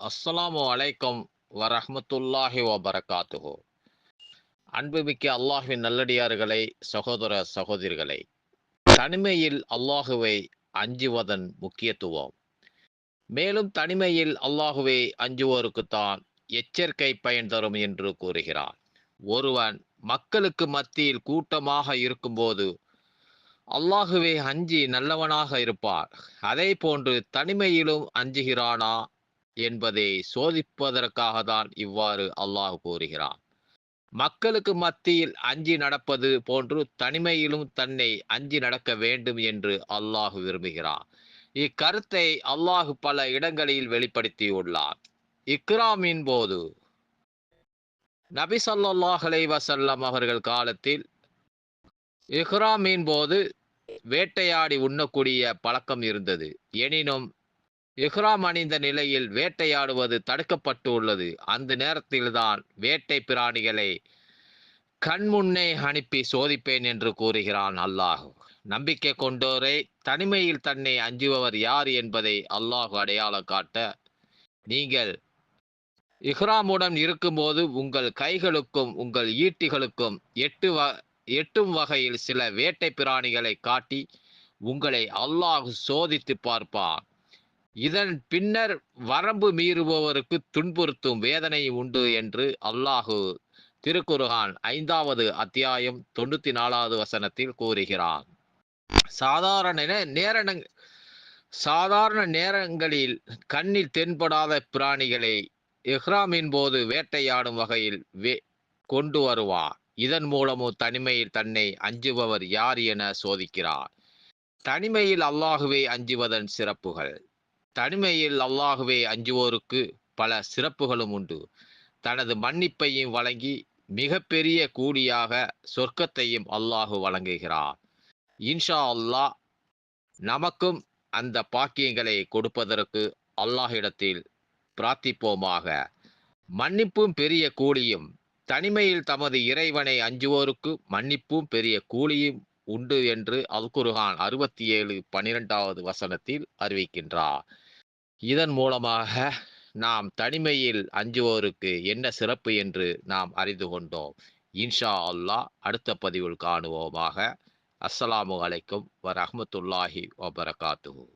அஸ்ஸலாமு அலைக்கும் வரஹமத்துல்லாஹி வபரகாத்துஹோ. அன்புமிக்க அல்லாஹின் நல்லடியார்களை சகோதர சகோதரிகளே தனிமையில் அல்லாஹுவை அஞ்சுவதன் முக்கியத்துவம். மேலும் தனிமையில் அல்லாஹுவை அஞ்சுவோருக்குத்தான் எச்சரிக்கை பயன் தரும் என்று கூறுகிறார். ஒருவன் மக்களுக்கு மத்தியில் கூட்டமாக இருக்கும்போது அல்லாஹுவை அஞ்சி நல்லவனாக இருப்பார். அதே போன்று தனிமையிலும் அஞ்சுகிறானா? என்பதை சோதிப்பதற்காக தான் இவ்வாறு அல்லாஹ் கூறுகிறான். மக்களுக்கு மத்தியில் அஞ்சி நடப்பது போன்று தனிமையிலும் தன்னை அஞ்சி நடக்க வேண்டும் என்று அல்லாஹ் விரும்புகிறான். இக்கருத்தை அல்லாஹ் பல இடங்களில் வெளிப்படுத்தியுள்ளார் இக்ராமின் போது நபி ஸல்லல்லாஹு அலைஹி அவர்கள் காலத்தில் இஹ்ராமின் போது வேட்டையாடி உண்ணக்கூடிய பழக்கம் இருந்தது. எனினும் இஹ்ராம் அணிந்த நிலையில் வேட்டையாடுவது தடுக்கப்பட்டுள்ளது. அந்த நேரத்தில்தான் வேட்டை பிராணிகளை கண்முன்னே அனுப்பி சோதிப்பேன் என்று கூறுகிறான் அல்லாஹ். நம்பிக்கை கொண்டோரை தனிமையில் தன்னை அஞ்சுபவர் யார் என்பதை அல்லாஹ் அடையாளம் காட்ட நீங்கள் இஹ்ராமுடன் இருக்கும்போது உங்கள் கைகளுக்கும் உங்கள் ஈட்டிகளுக்கும் எட்டு வ எட்டும் வகையில் சில வேட்டை பிராணிகளை காட்டி உங்களை அல்லாஹ் சோதித்து பார்ப்பான். இதன் பின்னர் வரம்பு மீறுபவருக்கு துன்புறுத்தும் வேதனை உண்டு என்று அல்லாஹு திருக்குர்ஆன் ஐந்தாவது அத்தியாயம் தொண்ணூத்தி நாலாவது வசனத்தில் கூறுகிறான். சாதாரண நேர சாதாரண நேரங்களில் கண்ணில் தென்படாத பிராணிகளை இஹ்ராமின் போது வேட்டையாடும் வகையில் வே கொண்டு வருவார். இதன் மூலமும் தனிமையில் தன்னை அஞ்சுபவர் யார் என சோதிக்கிறார். தனிமையில் அல்லாஹுவை அஞ்சுவதன் சிறப்புகள். தனிமையில் அல்லாஹுவை அஞ்சுவோருக்கு பல சிறப்புகளும் உண்டு. தனது மன்னிப்பையும் வழங்கி மிகப்பெரிய கூலியாக சொர்க்கத்தையும் அல்லாஹு வழங்குகிறார். இன்ஷா அல்லாஹ் நமக்கும் அந்த பாக்கியங்களை கொடுப்பதற்கு அல்லாஹிடத்தில் பிரார்த்திப்போமாக. மன்னிப்பும் பெரிய கூலியும் தனிமையில் தமது இறைவனை அஞ்சுவோருக்கு மன்னிப்பும் பெரிய கூலியும் உண்டு என்று அல்குர்ஹான் அறுபத்தி ஏழு பனிரெண்டாவது வசனத்தில் அறிவிக்கின்றார். இதன் மூலமாக நாம் தனிமையில் அஞ்சுவோருக்கு என்ன சிறப்பு என்று நாம் அறிந்து கொண்டோம். இன்ஷா அல்லாஹ் அடுத்த பதிவில் காணுவோமாக. அஸ்ஸலாமு அலைக்கும் வரஹ்மத்துல்லாஹி வபரகாத்துஹு.